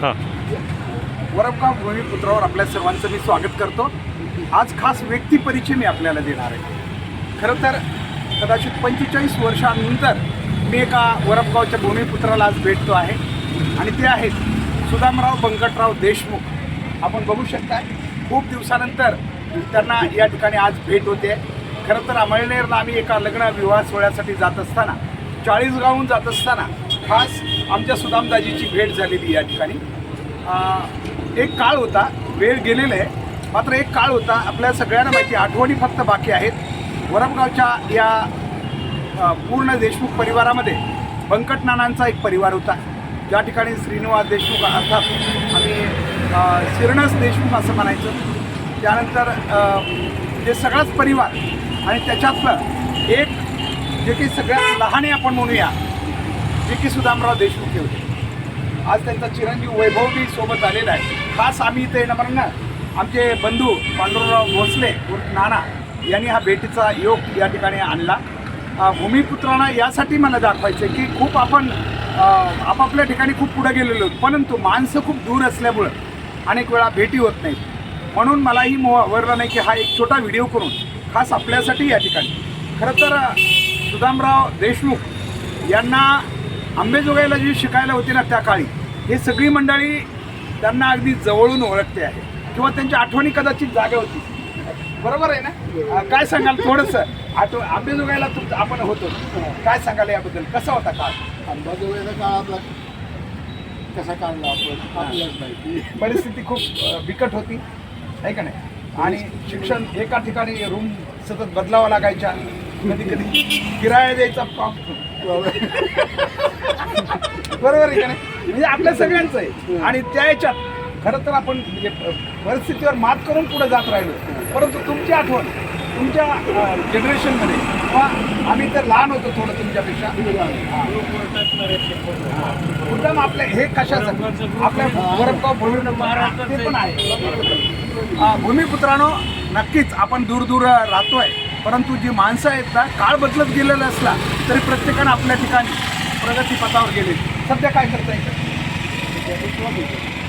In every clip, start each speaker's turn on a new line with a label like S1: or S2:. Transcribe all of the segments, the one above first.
S1: हां.
S2: भूमिपुत्रावर आपल्या सर्वांचं मी स्वागत करतो. आज खास व्यक्ती परिचय मी आपल्याला देणार आहे. खरं तर कदाचित पंचेचाळीस वर्षानंतर मी एका वरपगावच्या भूमिपुत्राला आज भेटतो आहे. आणि ते आहेत सुदामराव बंकटराव देशमुख. आपण बघू शकता खूप दिवसानंतर त्यांना या ठिकाणी आज भेट होते. खरं तर अमळनेरला आम्ही एका लग्न विवाह सोहळ्यासाठी जात असताना चाळीसगावहून जात असताना खास आमच्या सुदामदाजीची भेट झालेली या ठिकाणी. एक काळ होता वेळ गेलेला आहे. मात्र एक काळ होता आपल्या सगळ्यांना माहिती आठवणी फक्त बाकी आहेत. वरपगावच्या या पूर्ण देशमुख परिवारामध्ये बंकटनानांचा एक परिवार होता. ज्या ठिकाणी श्रीनिवास देशमुख अर्थात आम्ही शिरणस देशमुख असं म्हणायचं. त्यानंतर जे सगळाच परिवार आणि त्याच्यातलं एक जे की सगळ्यात लहाने आपण म्हणूया जे की सुदामराव देशमुख हे होते. आज त्यांचा चिरंजीव वैभवबी सोबत आलेला आहे. खास आम्ही इथे येणार ना? आमचे बंधू पांडुरराव भोसले उर्फ नाना यांनी हा भेटीचा योग या ठिकाणी आणला. भूमिपुत्रांना यासाठी मला दाखवायचं की खूप आपण आपापल्या ठिकाणी खूप पुढे गेलेलो आहोत. परंतु माणसं खूप दूर असल्यामुळं अनेक वेळा भेटी होत नाही म्हणून मलाही मोह वरला नाही की हा एक छोटा व्हिडिओ करून खास आपल्यासाठी या ठिकाणी. खरं तर सुदामराव देशमुख यांना आंबेजोगाईला जी शिकायला होती ना त्या काळी ही सगळी मंडळी त्यांना अगदी जवळून ओळखते आहे. किंवा त्यांच्या आठवणी कदाचित जागे होती. बरोबर आहे ना? काय सांगाल थोडंसं? आठव आंबेजोगाईला तुमचं आपण होतो. काय सांगाल याबद्दल? कसा होता काळ?
S3: अंबाजोगाईचा काळ आपला कसा काढला आपण? आपल्याच माहिती.
S2: परिस्थिती खूप बिकट होती. आहे का नाही? आणि शिक्षण एका ठिकाणी रूम सतत बदलावा लागायच्या. कधी कधी किराया द्यायचा प्रॉब्लेम बरोबर आहे का नाही? म्हणजे आपल्या सगळ्यांचं आहे. आणि त्या याच्यात खरं तर आपण म्हणजे परिस्थितीवर मात करून पुढे जात राहिलो. परंतु तुमची आठवण तुमच्या जनरेशनमध्ये किंवा आम्ही तर लहान होतो थोडं तुमच्यापेक्षा. मुद्दाम आपल्या हे कशाचं? आपल्या वरपगाव भूमी ते पण आहे भूमिपुत्रानो नक्कीच आपण दूर दूर राहतोय. परंतु जी माणसं आहेत ना काळ बदलत गेलेला असला तरी प्रत्येकानं आपल्या ठिकाणी प्रगतीपथावर गेले सध्या काय करता येतं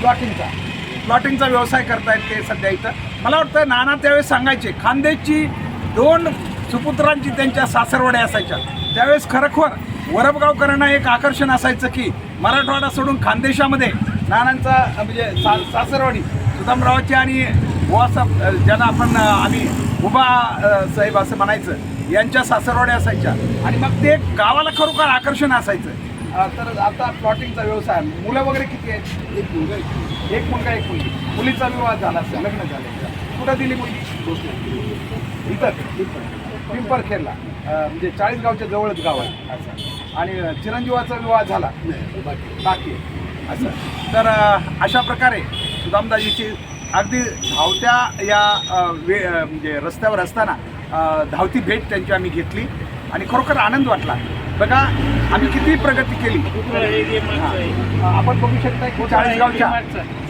S2: प्लॉटिंगचा प्लॉटिंगचा व्यवसाय करतायत ते सध्या इथं. मला वाटतं नाना त्यावेळेस सांगायचे खानदेशची दोन सुपुत्रांची त्यांच्या सासरवड्या असायच्या. त्यावेळेस खरोखर वरपगावकरांना एक आकर्षण असायचं की मराठवाडा सोडून खानदेशामध्ये नानांचा म्हणजे सा सासरवाडी सुदामरावाची आणि बुवासाहेब ज्यांना आपण आम्ही उभा साहेब असं म्हणायचं यांच्या सासरवाड्या असायच्या. आणि मग ते गावाला खरोखर आकर्षण असायचं. तर आता प्लॉटिंगचा व्यवसाय मुलं वगैरे किती आहेत?
S3: एक मुलगा.
S2: एक मुलगा. एक मुलगी मुलीचा विवाह झाला असेल लग्न झालं कुठं दिली मुलगी? इथं पिंपरखेरला म्हणजे चाळीसगावच्या जवळच गाव आहे. असं. आणि चिरंजीवाचा विवाह झाला.
S3: बाकी.
S2: असं. तर अशा प्रकारे सुदामदाजीची अगदी धावत्या या वे म्हणजे रस्त्यावर असताना धावती भेट त्यांची आम्ही घेतली आणि खरोखर आनंद वाटला. बघा आम्ही किती प्रगती केली. आपण बघू शकता की चाळीसगावच्या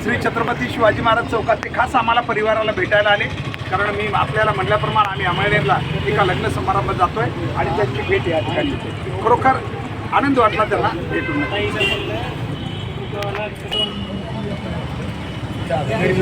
S2: श्री छत्रपती शिवाजी महाराज चौकात ते खास आम्हाला परिवाराला भेटायला आले. कारण मी आपल्याला म्हटल्याप्रमाणे आम्ही अमळनेरला एका लग्न समारंभात जातोय आणि त्यांची भेट या ठिकाणी खरोखर आनंद वाटला त्यांना. भेटून
S3: ¿Qué es.